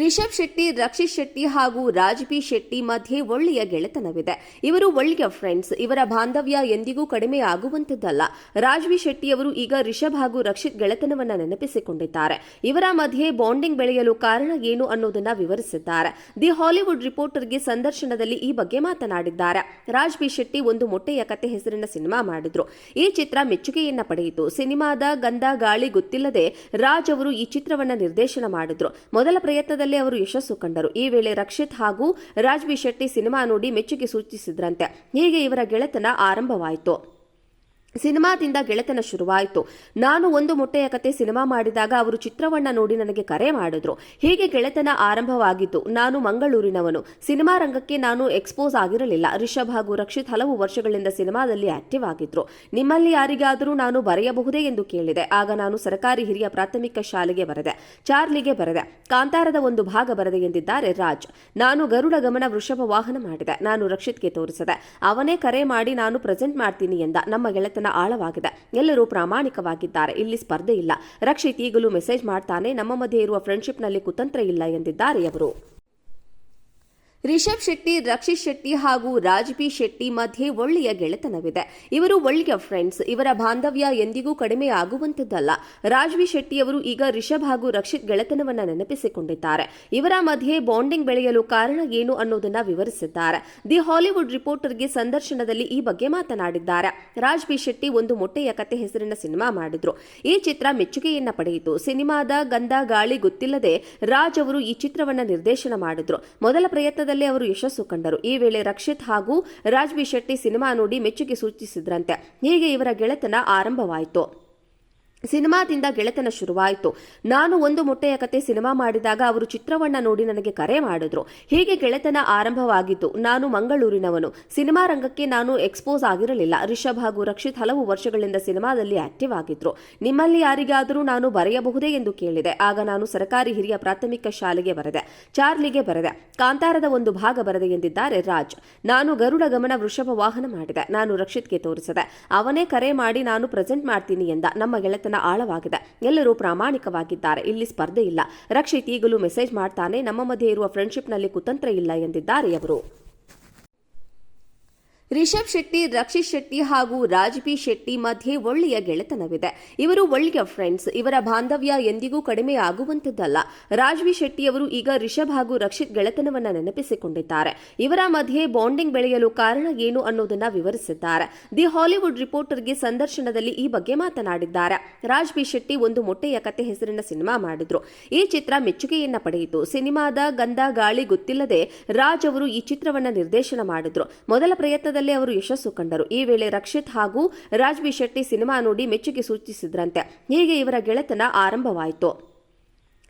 ರಿಷಬ್ ಶೆಟ್ಟಿ ರಕ್ಷಿತ್ ಶೆಟ್ಟಿ ಹಾಗೂ ರಾಜ್ ಬಿ ಶೆಟ್ಟಿ ಮಧ್ಯೆ ಒಳ್ಳೆಯ ಗೆಳೆತನವಿದೆ. ಇವರು ಒಳ್ಳೆಯ ಫ್ರೆಂಡ್ಸ್ ಇವರ ಬಾಂಧವ್ಯ ಎಂದಿಗೂ ಕಡಿಮೆ ಆಗುವಂತದ್ದಲ್ಲ ರಾಜ್ ಬಿ ಶೆಟ್ಟಿಯವರು ಈಗ ರಿಷಬ್ ಹಾಗೂ ರಕ್ಷಿತ್ ಗೆಳೆತನವನ್ನ ನೆನಪಿಸಿಕೊಂಡಿದ್ದಾರೆ. ಇವರ ಮಧ್ಯೆ ಬಾಂಡಿಂಗ್ ಬೆಳೆಯಲು ಕಾರಣ ಏನು ಅನ್ನೋದನ್ನ ವಿವರಿಸಿದ್ದಾರೆ. ದಿ ಹಾಲಿವುಡ್ ರಿಪೋರ್ಟರ್ಗೆ ಸಂದರ್ಶನದಲ್ಲಿ ಈ ಬಗ್ಗೆ ಮಾತನಾಡಿದ್ದಾರೆ. ರಾಜ್ ಬಿ ಶೆಟ್ಟಿ ಒಂದು ಮೊಟ್ಟೆಯ ಕತೆ ಹೆಸರಿನ ಸಿನಿಮಾ ಮಾಡಿದ್ರು. ಈ ಚಿತ್ರ ಮೆಚ್ಚುಗೆಯನ್ನ ಪಡೆಯಿತು. ಸಿನಿಮಾದ ಗಂಧ, ಗಾಳಿ ಗೊತ್ತಿಲ್ಲದೆ ರಾಜ್ ಅವರು ಈ ಚಿತ್ರವನ್ನ ನಿರ್ದೇಶನ ಮಾಡಿದ್ರು. ಮೊದಲ ಪ್ರಯತ್ನದಲ್ಲಿ ಅವರು ಯಶಸ್ಸು ಕಂಡರು. ಈ ವೇಳೆ ರಕ್ಷಿತ್ ಹಾಗೂ ರಾಜ್ವಿ ಶೆಟ್ಟಿ ಸಿನಿಮಾ ನೋಡಿ ಮೆಚ್ಚುಗೆ ಸೂಚಿಸಿದ್ರಂತೆ. ಹೀಗೆ ಇವರ ಗೆಳೆತನ ಆರಂಭವಾಯಿತು. ಸಿನಿಮಾದಿಂದ ಗೆಳೆತನ ಶುರುವಾಯಿತು. ನಾನು ಒಂದು ಮೊಟ್ಟೆಯ ಕತೆ ಸಿನಿಮಾ ಮಾಡಿದಾಗ ಅವರು ಚಿತ್ರವನ್ನ ನೋಡಿ ನನಗೆ ಕರೆ ಮಾಡಿದ್ರು. ಹೀಗೆ ಗೆಳೆತನ ಆರಂಭವಾಗಿತ್ತು ನಾನು ಮಂಗಳೂರಿನವನು. ಸಿನಿಮಾ ರಂಗಕ್ಕೆ ನಾನು ಎಕ್ಸ್ಪೋಸ್ ಆಗಿರಲಿಲ್ಲ. ರಿಷಬ್ ಹಾಗೂ ರಕ್ಷಿತ್ ಹಲವು ವರ್ಷಗಳಿಂದ ಸಿನಿಮಾದಲ್ಲಿ ಆಕ್ಟಿವ್ ಆಗಿದ್ರು. ನಿಮ್ಮಲ್ಲಿ ಯಾರಿಗಾದರೂ ನಾನು ಬರೆಯಬಹುದೇ ಎಂದು ಕೇಳಿದೆ. ಆಗ ನಾನು ಸರ್ಕಾರಿ ಹಿರಿಯ ಪ್ರಾಥಮಿಕ ಶಾಲೆಗೆ ಬರೆದೆ. ಚಾರ್ಲಿಗೆ ಬರೆದೆ. ಕಾಂತಾರದ ಒಂದು ಭಾಗ ಬರೆದೆ ಎಂದಿದ್ದಾರೆ ರಾಜ್. ನಾನು ಗರುಡ ಗಮನ ವೃಷಭ ವಾಹನ ಮಾಡಿದೆ. ನಾನು ರಕ್ಷಿತ್ಗೆ ತೋರಿಸಿದೆ. ಅವನೇ ಕರೆ ಮಾಡಿ ನಾನು ಪ್ರೆಸೆಂಟ್ ಮಾಡ್ತೀನಿ ಎಂದ. ನಮ್ಮ ಗೆಳೆತನ ಆಳವಾಗಿದೆ. ಎಲ್ಲರೂ ಪ್ರಾಮಾಣಿಕವಾಗಿದ್ದಾರೆ. ಇಲ್ಲಿ ಸ್ಪರ್ಧೆ ಇಲ್ಲ. ರಕ್ಷಿತ್ ಈಗಲೂ ಮೆಸೇಜ್ ಮಾಡ್ತಾನೆ. ನಮ್ಮ ಮಧ್ಯೆ ಇರುವ ಫ್ರೆಂಡ್ಶಿಪ್ನಲ್ಲಿ ಕುತಂತ್ರ ಇಲ್ಲ ಎಂದಿದ್ದಾರೆ ಅವರು. ರಿಷಬ್ ಶೆಟ್ಟಿ ರಕ್ಷಿತ್ ಶೆಟ್ಟಿ ಹಾಗೂ ರಾಜ್ ಬಿ ಶೆಟ್ಟಿ ಮಧ್ಯೆ ಒಳ್ಳೆಯ ಗೆಳೆತನವಿದೆ. ಇವರು ಒಳ್ಳೆಯ ಫ್ರೆಂಡ್ಸ್ ಇವರ ಬಾಂಧವ್ಯ ಎಂದಿಗೂ ಕಡಿಮೆ ಆಗುವಂತದ್ದಲ್ಲ ರಾಜ್ವಿ ಶೆಟ್ಟಿಯವರು ಈಗ ರಿಷಬ್ ಹಾಗೂ ರಕ್ಷಿತ್ ಗೆಳೆತನವನ್ನ ನೆನಪಿಸಿಕೊಂಡಿದ್ದಾರೆ. ಇವರ ಮಧ್ಯೆ ಬಾಂಡಿಂಗ್ ಬೆಳೆಯಲು ಕಾರಣ ಏನು ಅನ್ನೋದನ್ನ ವಿವರಿಸಿದ್ದಾರೆ. ದಿ ಹಾಲಿವುಡ್ ರಿಪೋರ್ಟರ್ಗೆ ಸಂದರ್ಶನದಲ್ಲಿ ಈ ಬಗ್ಗೆ ಮಾತನಾಡಿದ್ದಾರೆ. ರಾಜ್ ಬಿ ಶೆಟ್ಟಿ ಒಂದು ಮೊಟ್ಟೆಯ ಕತೆ ಹೆಸರಿನ ಸಿನಿಮಾ ಮಾಡಿದ್ರು. ಈ ಚಿತ್ರ ಮೆಚ್ಚುಗೆಯನ್ನ ಪಡೆಯಿತು. ಸಿನಿಮಾದ ಗಂಧ, ಗಾಳಿ ಗೊತ್ತಿಲ್ಲದೆ ರಾಜ್ ಅವರು ಈ ಚಿತ್ರವನ್ನ ನಿರ್ದೇಶನ ಮಾಡಿದ್ರು. ಮೊದಲ ಪ್ರಯತ್ನದಲ್ಲಿ ಅವರು ಯಶಸ್ಸು ಕಂಡರು. ಈ ವೇಳೆ ರಕ್ಷಿತ್ ಹಾಗೂ ರಾಜ್ವಿ ಶೆಟ್ಟಿ ಸಿನಿಮಾ ನೋಡಿ ಮೆಚ್ಚುಗೆ ಸೂಚಿಸಿದ್ರಂತೆ. ಹೀಗೆ ಇವರ ಗೆಳೆತನ ಆರಂಭವಾಯಿತು. ಸಿನಿಮಾದಿಂದ ಗೆಳೆತನ ಶುರುವಾಯಿತು. ನಾನು ಒಂದು ಮೊಟ್ಟೆಯ ಕತೆ ಸಿನಿಮಾ ಮಾಡಿದಾಗ ಅವರು ಚಿತ್ರವನ್ನ ನೋಡಿ ನನಗೆ ಕರೆ ಮಾಡಿದ್ರು. ಹೀಗೆ ಗೆಳೆತನ ಆರಂಭವಾಗಿತ್ತು ನಾನು ಮಂಗಳೂರಿನವನು. ಸಿನಿಮಾ ರಂಗಕ್ಕೆ ನಾನು ಎಕ್ಸ್ಪೋಸ್ ಆಗಿರಲಿಲ್ಲ. ರಿಷಬ್ ಹಾಗೂ ರಕ್ಷಿತ್ ಹಲವು ವರ್ಷಗಳಿಂದ ಸಿನಿಮಾದಲ್ಲಿ ಆಕ್ಟಿವ್ ಆಗಿದ್ರು. ನಿಮ್ಮಲ್ಲಿ ಯಾರಿಗಾದರೂ ನಾನು ಬರೆಯಬಹುದೇ ಎಂದು ಕೇಳಿದೆ. ಆಗ ನಾನು ಸರ್ಕಾರಿ ಹಿರಿಯ ಪ್ರಾಥಮಿಕ ಶಾಲೆಗೆ ಬರೆದೆ. ಚಾರ್ಲಿಗೆ ಬರೆದೆ. ಕಾಂತಾರದ ಒಂದು ಭಾಗ ಬರೆದೆ ಎಂದಿದ್ದಾರೆ ರಾಜ್. ನಾನು ಗರುಡ ಗಮನ ವೃಷಭ ವಾಹನ ಮಾಡಿದೆ. ನಾನು ರಕ್ಷಿತ್ಗೆ ತೋರಿಸಿದೆ. ಅವನೇ ಕರೆ ಮಾಡಿ ನಾನು ಪ್ರೆಸೆಂಟ್ ಮಾಡ್ತೀನಿ ಎಂದ. ನಮ್ಮ ಗೆಳೆತನ ಆಳವಾಗಿದೆ. ಎಲ್ಲರೂ ಪ್ರಾಮಾಣಿಕವಾಗಿದ್ದಾರೆ. ಇಲ್ಲಿ ಸ್ಪರ್ಧೆ ಇಲ್ಲ. ರಕ್ಷಿತ್ ಈಗಲೂ ಮೆಸೇಜ್ ಮಾಡ್ತಾನೆ. ನಮ್ಮ ಮಧ್ಯೆ ಇರುವ ಫ್ರೆಂಡ್ಶಿಪ್ನಲ್ಲಿ ಕುತಂತ್ರ ಇಲ್ಲ ಎಂದಿದ್ದಾರೆ ಅವರು. ರಿಷಬ್ ಶೆಟ್ಟಿ, ರಕ್ಷಿತ್ ಶೆಟ್ಟಿ ಹಾಗೂ ರಾಜ್ ಬಿ ಶೆಟ್ಟಿ ಮಧ್ಯೆ ಒಳ್ಳೆಯ ಗೆಳೆತನವಿದೆ. ಇವರು ಒಳ್ಳೆಯ ಫ್ರೆಂಡ್ಸ್ ಇವರ ಬಾಂಧವ್ಯ ಎಂದಿಗೂ ಕಡಿಮೆ ಆಗುವಂತದ್ದಲ್ಲ ರಾಜ್ ಬಿ ಶೆಟ್ಟಿಯವರು ಈಗ ರಿಷಬ್ ಹಾಗೂ ರಕ್ಷಿತ್ ಗೆಳೆತನವನ್ನ ನೆನಪಿಸಿಕೊಂಡಿದ್ದಾರೆ. ಇವರ ಮಧ್ಯೆ ಬಾಂಡಿಂಗ್ ಬೆಳೆಯಲು ಕಾರಣ ಏನು ಅನ್ನೋದನ್ನ ವಿವರಿಸಿದ್ದಾರೆ. ದಿ ಹಾಲಿವುಡ್ ರಿಪೋರ್ಟರ್ಗೆ ಸಂದರ್ಶನದಲ್ಲಿ ಈ ಬಗ್ಗೆ ಮಾತನಾಡಿದ್ದಾರೆ. ರಾಜ್ ಬಿ ಶೆಟ್ಟಿ ಒಂದು ಮೊಟ್ಟೆಯ ಕತೆ ಹೆಸರಿನ ಸಿನಿಮಾ ಮಾಡಿದ್ರು. ಈ ಚಿತ್ರ ಮೆಚ್ಚುಗೆಯನ್ನ ಪಡೆಯಿತು. ಸಿನಿಮಾದ ಗಂಧ, ಗಾಳಿ ಗೊತ್ತಿಲ್ಲದೆ ರಾಜ್ ಅವರು ಈ ಚಿತ್ರವನ್ನ ನಿರ್ದೇಶನ ಮಾಡಿದ್ರು. ಮೊದಲ ಪ್ರಯತ್ನದಲ್ಲಿ ಅವರು ಯಶಸ್ಸು ಕಂಡರು. ಈ ವೇಳೆ ರಕ್ಷಿತ್ ಹಾಗೂ ರಾಜ್ವಿ ಶೆಟ್ಟಿ ಸಿನಿಮಾ ನೋಡಿ ಮೆಚ್ಚುಗೆ ಸೂಚಿಸಿದ್ರಂತೆ. ಹೀಗೆ ಇವರ ಗೆಳೆತನ ಆರಂಭವಾಯಿತು.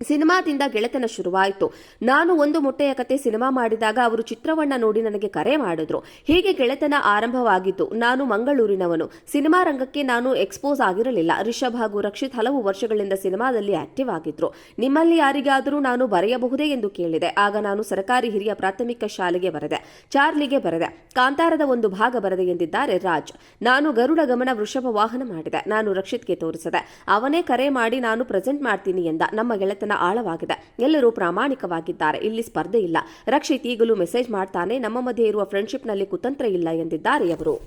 ಸಿನಿಮಾದಿಂದ ಗೆಳೆತನ ಶುರುವಾಯಿತು. ನಾನು ಒಂದು ಮೊಟ್ಟೆಯ ಕತೆ ಸಿನಿಮಾ ಮಾಡಿದಾಗ ಅವರು ಚಿತ್ರವನ್ನ ನೋಡಿ ನನಗೆ ಕರೆ ಮಾಡಿದ್ರು. ಹೀಗೆ ಗೆಳೆತನ ಆರಂಭವಾಗಿತ್ತು. ನಾನು ಮಂಗಳೂರಿನವನು. ಸಿನಿಮಾ ರಂಗಕ್ಕೆ ನಾನು ಎಕ್ಸ್ಪೋಸ್ ಆಗಿರಲಿಲ್ಲ. ರಿಷಬ್ ಹಾಗೂ ರಕ್ಷಿತ್ ಹಲವು ವರ್ಷಗಳಿಂದ ಸಿನಿಮಾದಲ್ಲಿ ಆಕ್ಟಿವ್ ಆಗಿದ್ರು. ನಿಮ್ಮಲ್ಲಿ ಯಾರಿಗಾದರೂ ನಾನು ಬರೆಯಬಹುದೇ ಎಂದು ಕೇಳಿದೆ. ಆಗ ನಾನು ಸರ್ಕಾರಿ ಹಿರಿಯ ಪ್ರಾಥಮಿಕ ಶಾಲೆಗೆ ಬರೆದೆ. ಚಾರ್ಲಿಗೆ ಬರೆದೆ. ಕಾಂತಾರದ ಒಂದು ಭಾಗ ಬರೆದೆ ಎಂದಿದ್ದಾರೆ ರಾಜ್. ನಾನು ಗರುಡ ಗಮನ ವೃಷಭ ವಾಹನ ಮಾಡಿದೆ. ನಾನು ರಕ್ಷಿತ್ಗೆ ತೋರಿಸಿದೆ. ಅವನೇ ಕರೆ ಮಾಡಿ ನಾನು ಪ್ರೆಸೆಂಟ್ ಮಾಡ್ತೀನಿ ಎಂದ. ನಮ್ಮ ಗೆಳೆತನ ಆಳವಾಗಿದೆ. ಎಲ್ಲರೂ ಪ್ರಾಮಾಣಿಕವಾಗಿದ್ದಾರೆ. ಇಲ್ಲಿ ಸ್ಪರ್ಧೆ ಇಲ್ಲ. ರಕ್ಷಿತ್ ಈಗಲೂ ಮೆಸೇಜ್ ಮಾಡ್ತಾನೆ. ನಮ್ಮ ಮಧ್ಯೆ ಇರುವ ಫ್ರೆಂಡ್ಶಿಪ್ನಲ್ಲಿ ಕುತಂತ್ರ ಇಲ್ಲ ಎಂದಿದ್ದಾರೆ ಅವರು